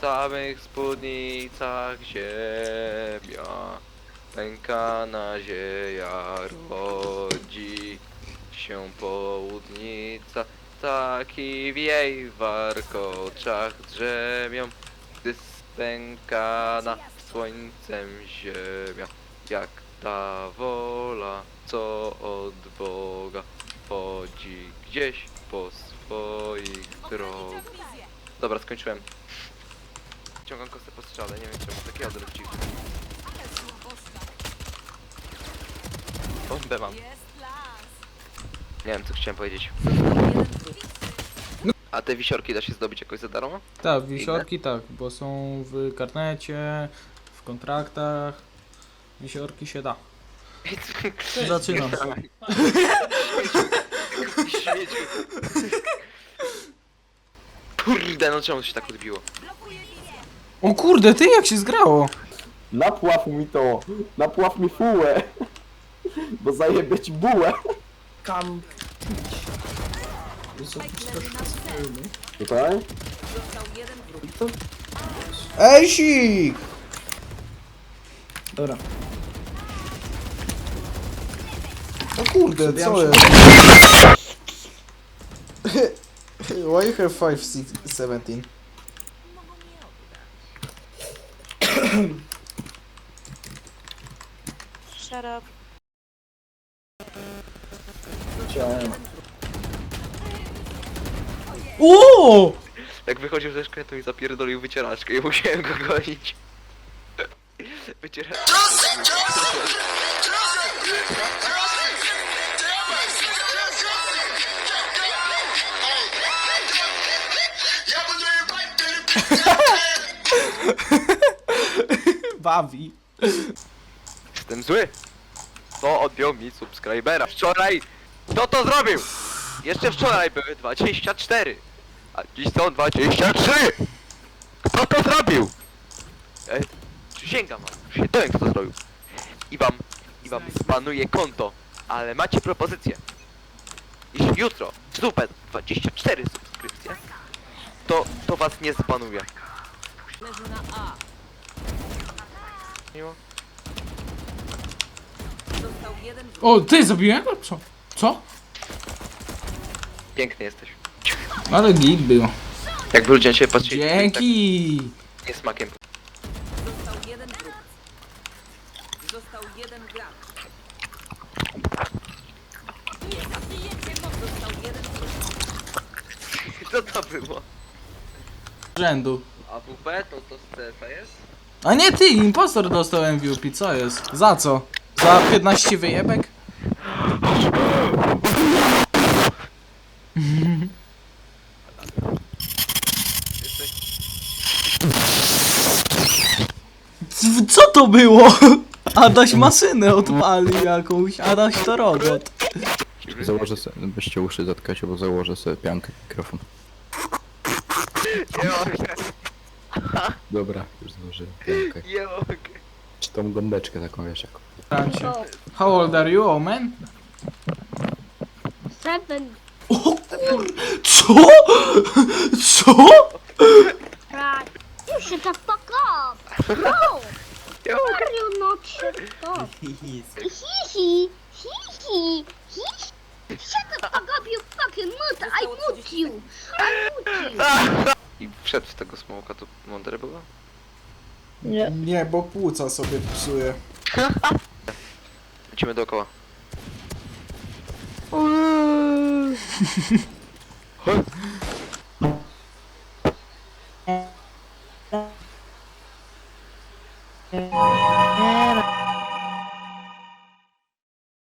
Samych spódnicach ziemia. Pęka nadzieja rodzi się południca. Taki w jej warkoczach drzemią Gdy spękana słońcem ziemia. Jak ta wola, co od Boga Chodzi gdzieś po swoich drogach. Dobra, skończyłem. Ciągam kostę po strzale, nie wiem czemu, taki odruch dziwny. Bombę mam. Nie wiem co chciałem powiedzieć. A te wisiorki da się zdobyć jakoś za darmo? Tak, wisiorki tak, bo są w karnecie, w kontraktach. Wisiorki się da. Zaczynam. Śmieciu. Kurde, no czemu to się tak odbiło? O kurde, ty jak się zgrało? Napław mi to! Napław mi fułę! Bo zajebie ci bułę! Kam... Wysoki Tutaj? Ej, sik! Dobra. O kurde, co Zabijam jest? Why you have 5, 6, 17? Shut up. Chciałem. O! Jak wychodził ze szkoły, to mi zapierdolił wycieraczkę i musiałem go gonić. Wycieraczkę. Bawi. Jestem zły. To odjął mi subskrybera. Wczoraj, kto to zrobił? Jeszcze wczoraj były 24. A dziś są 23. Kto to zrobił? Ej, przysięgam wam, przysięgam kto to zrobił. I wam, i wam spanuję konto. Ale macie propozycję. Jeśli jutro super 24 subskrypcje, to, to was nie spanuję. Miło. O, ty zabiłem? Co? Co? Piękny jesteś. Ale git było. Jakby ludzie na ciebie patrzyli, to i tak Dzięki! nie smakiem. Został jeden wróg. Został jeden gracz. Został jeden wróg. Co to było? Rzędu. A WP to to z jest? A nie ty, impostor dostał MVP, co jest? Za co? Za 15 wyjebek? Co to było? Adaś maszynę odpalił jakąś, Adaś to robot. Założę sobie, byście uszy zatkać, bo założę sobie piankę mikrofon. Nie mogę, Dobra, już założyłem piankę. nie mogę. Czy tą gąbeczkę taką wiesz jak. Francie. How old are you, man? Seven. O kur... Co? Co? Right. You shut the fuck up. No. Nie Why mogę. are you not shut up? Hee hee. Hee hee. Hee. Shut the fuck up, you fucking muta. I mute you. I mute you. Wszedł w tego smoka, to mądre było? Nie, bo płuca sobie psuje. Lecimy dookoła.